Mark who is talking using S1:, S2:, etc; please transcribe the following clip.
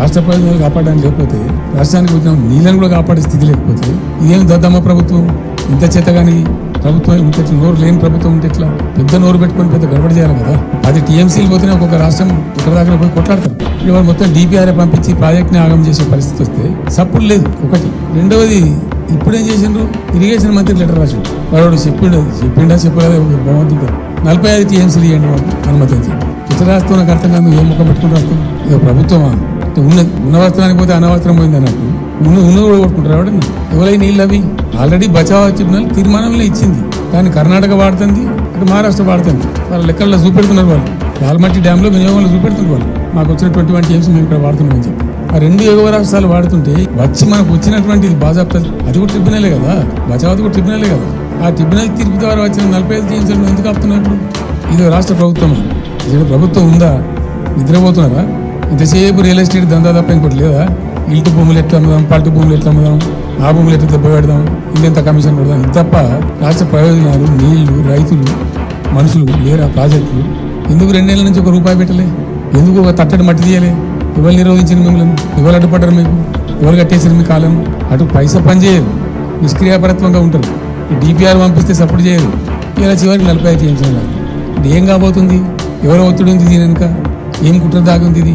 S1: రాష్ట్ర ప్రయోజనాలు కాపాడడానికి లేకపోతే రాష్ట్రానికి వచ్చిన నీళ్ళని కూడా కాపాడే స్థితి లేకపోతే ఇదేం దద్దమ్మ ప్రభుత్వం? ఇంత చేత కానీ ప్రభుత్వం ఇంత నోరు లేని ప్రభుత్వం ఉంటే ఎట్లా? పెద్ద నోరు పెట్టుకొని పెద్ద గడబడి చేయాలి కదా? అది టీఎంసీలు పోతేనే ఒక్కొక్క రాష్ట్రం ఇక్కడ దాకా పోయి కొట్లాడతారు. ఇవాళ మొత్తం డిపిఆర్ఏ పంపించి ప్రాజెక్ట్ని ఆగం చేసే పరిస్థితి వస్తే సప్పుడు లేదు ఒకటి. రెండవది ఇప్పుడేం చేసిండ్రు? ఇరిగేషన్ మంత్రి లెటర్ రాసిండు. వాడు చెప్పిండు చెప్పిండా చెప్పలేదు? బాగుంటుంది నలభై ఐదు టీఎంసీలు ఇవ్వండి మాకు అనుమతించి ఇతర రాష్ట్రం నాకు అర్థం కాదు ఏ ముఖం పెట్టుకుని రాస్తాం? ఇక ప్రభుత్వమా? ఉన్న ఉన్న వస్త్రానికి పోతే అనవసరం పోయింది అన్నట్టు. ఉన్న ఉన్న కూడా కొట్టుకుంటారు ఎవడన్నా ఎవరై నీళ్ళు అవి? ఆల్రెడీ బచావా ట్రిబ్యునల్ తీర్మానంలో ఇచ్చింది. దాన్ని కర్ణాటక వాడుతుంది అటు మహారాష్ట్ర వాడుతుంది. వాళ్ళ లెక్కల్లో చూపెడుతున్నారు వాళ్ళు. వాల్మట్టి డ్యాంలో వినియోగంలో చూపెడుతున్నారు వాళ్ళు. మాకు వచ్చినటువంటి వంటి వన్ మేము ఇక్కడ వాడుతున్నామని చెప్పి. ఆ రెండు ఎగువ రాష్ట్రాలు వాడుతుంటే వచ్చి మనకు వచ్చినటువంటి బాజాప్త అది కూడా ట్రిబ్యునలే కదా? బచావతి కూడా ట్రిబ్యునలే కదా? ఆ ట్రిబ్యునల్ తీర్పు ద్వారా వచ్చిన నలభై ఐదు టీఎంసీలు ఎందుకు ఆపుతున్నారు ఇప్పుడు? ఇది రాష్ట్ర ప్రభుత్వం ఇది ప్రభుత్వం ఉందా? నిద్రపోతున్నారా? ఇంతసేపు రియల్ ఎస్టేట్ దందా తప్ప ఇంకోటి లేదా? ఇల్టు భూములు ఎట్లా అమ్ముదాం పల్టు భూములు ఎట్లా అమ్ముదాం ఆ భూములు ఎట్లా దెబ్బ పెడదాం ఇంత కమిషన్ పెడదాం? ఇది తప్ప రాష్ట్ర ప్రయోజనాలు నీళ్ళు రైతులు మనుషులు లేరా ప్రాజెక్టులు? ఎందుకు రెండేళ్ళ నుంచి ఒక రూపాయి పెట్టలే? ఎందుకు ఒక తట్టడి మట్టి తీయలే? ఎవరు నిరోధించిన మిమ్మల్ని? ఎవరు అడ్డుపడ్డారు మీకు? ఎవరు కట్టేసారు మీ కాలం? అటు పైసా పని చేయరు నిష్క్రియాపరత్వంగా ఉంటారు. డిపిఆర్ పంపిస్తే సపోర్ట్ చేయరు ఇలా చివరికి నలభై ఐదు చేయించాలి. ఏం కాబోతుంది? ఎవరు ఒత్తిడి ఉంది దీని వెనుక? ఏం కుట్ర దాగుంది ఇది?